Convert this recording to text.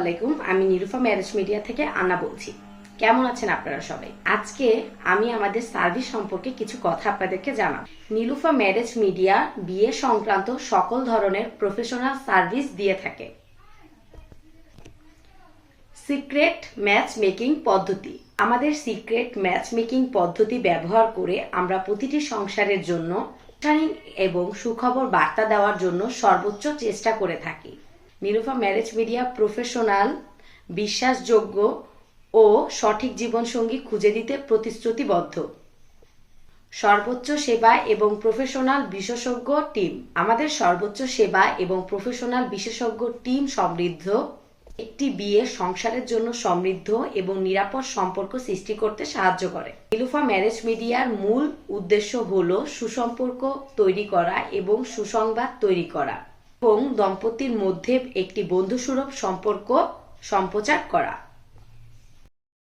আলাইকুম, আমি নিরুফা marriage media থেকে আন্না বলছি। কেমন আছেন আপনারা সবাই? আজকে আমি আমাদের সার্ভিস সম্পর্কে কিছু কথা আপনাদেরকে জানাব। নীলুফা ম্যারেজ মিডিয়া বিয়ে সংক্রান্ত সকল ধরনের প্রফেশনাল সার্ভিস দিয়ে থাকে। সিক্রেট ম্যাচ মেকিং পদ্ধতি। আমাদের সিক্রেট ম্যাচ মেকিং পদ্ধতি ব্যবহার করে আমরা প্রতিটি সংসারের জন্য এবং সুখবর বার্তা দেওয়ার জন্য সর্বোচ্চ চেষ্টা করে থাকি। নিরুফা ম্যারেজ মিডিয়া প্রফেশনাল বিশ্বাসযোগ্য ও সঠিক জীবনসঙ্গী খুঁজে দিতে প্রতিশ্রুতিবদ্ধ। সর্বোচ্চ সেবা এবং প্রফেশনাল বিশেষজ্ঞ টিম। আমাদের সর্বোচ্চ সেবা এবং প্রফেশনাল বিশেষজ্ঞ টিম সমৃদ্ধ। একটি বিয়ে সংসারের জন্য সমৃদ্ধ এবং নিরাপদ সম্পর্ক সৃষ্টি করতে সাহায্য করে। নীলুফা ম্যারেজ মিডিয়ার মূল উদ্দেশ্য হল সুসম্পর্ক তৈরি করা এবং সুসংবাদ তৈরি করা। এবং দম্পতির মধ্যে একটি বন্ধুসুলভ সম্পর্ক সম্প্রচার করা।